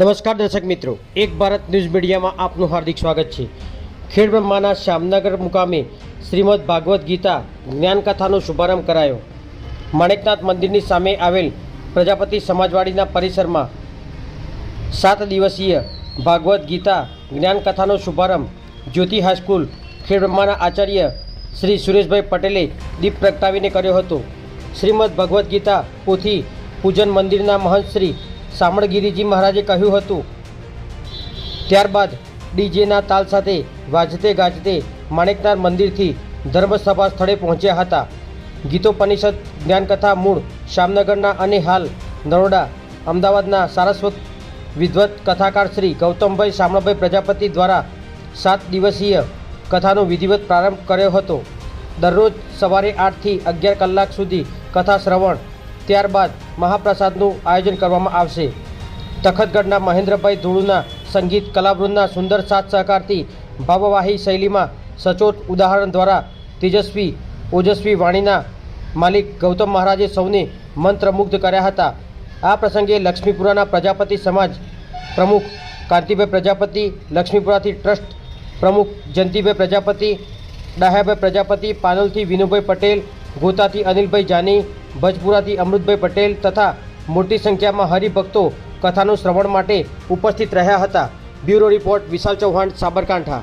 નમસ્કાર દર્શક મિત્રો, એક ભારત ન્યૂઝ મીડિયામાં આપનું હાર્દિક સ્વાગત છે. ખેડ બ્રહ્માના શ્યામનગર મુકામે શ્રીમદ ભાગવદ્ ગીતા જ્ઞાનકથાનો શુભારંભ કરાયો. માણેકનાથ મંદિરની સામે આવેલ પ્રજાપતિ સમાજવાડીના પરિસરમાં સાત દિવસીય ભાગવદ્ ગીતા જ્ઞાનકથાનો શુભારંભ જ્યોતિ હાઈસ્કૂલ ખેડ બ્રહ્માના આચાર્ય શ્રી સુરેશભાઈ પટેલે દીપ પ્રગટાવીને કર્યો હતો. શ્રીમદ ભગવદ્ ગીતા પોથી પૂજન મંદિરના મહંત શ્રી સામળગીરીજી મહારાજે કહ્યું હતું. ત્યારબાદ ડીજેના તાલ સાથે વાજતે ગાજતે માણેકનાર મંદિરથી ધર્મસભા સ્થળે પહોંચ્યા હતા. ગીતોપનિષદ, જ્ઞાનકથા, મૂળ શામનગરના અને હાલ નરોડા, અમદાવાદના સારસ્વત વિદ્વત કથાકાર શ્રી ગૌતમભાઈ શામળભાઈ પ્રજાપતિ દ્વારા સાત દિવસીય કથાનો વિધિવત પ્રારંભ કર્યો હતો. દરરોજ સવારે આઠથી અગિયાર કલાક સુધી કથા શ્રવણ ત્યારબાદ મહાપ્રસાદનું આયોજન કરવામાં આવશે. તખતગઢના મહેન્દ્રભાઈ ધૂળુના સંગીત કલાવૃંદના સુંદર સાથ સહકારથી ભાવવાહી શૈલીમાં સચોટ ઉદાહરણ દ્વારા તેજસ્વી, ઓજસ્વી વાણીના માલિક ગૌતમ મહારાજે સૌને મંત્રમુગ્ધ કર્યા હતા. આ પ્રસંગે લક્ષ્મીપુરાના પ્રજાપતિ સમાજ પ્રમુખ કાંતિભાઈ પ્રજાપતિ, લક્ષ્મીપુરાથી ટ્રસ્ટ પ્રમુખ જયંતિભાઈ પ્રજાપતિ, ડાહ્યાભાઈ પ્રજાપતિ, પાનલથી વિનુભાઈ પટેલ ગોતાથી અનિલભાઈ જાની, ભજપુરાથી અમૃતભાઈ પટેલ તથા મોટી સંખ્યામાં હરિભક્તો કથાનું શ્રવણ માટે ઉપસ્થિત રહ્યા હતા. Bureau report Vishal Chauhan, Sabarkantha.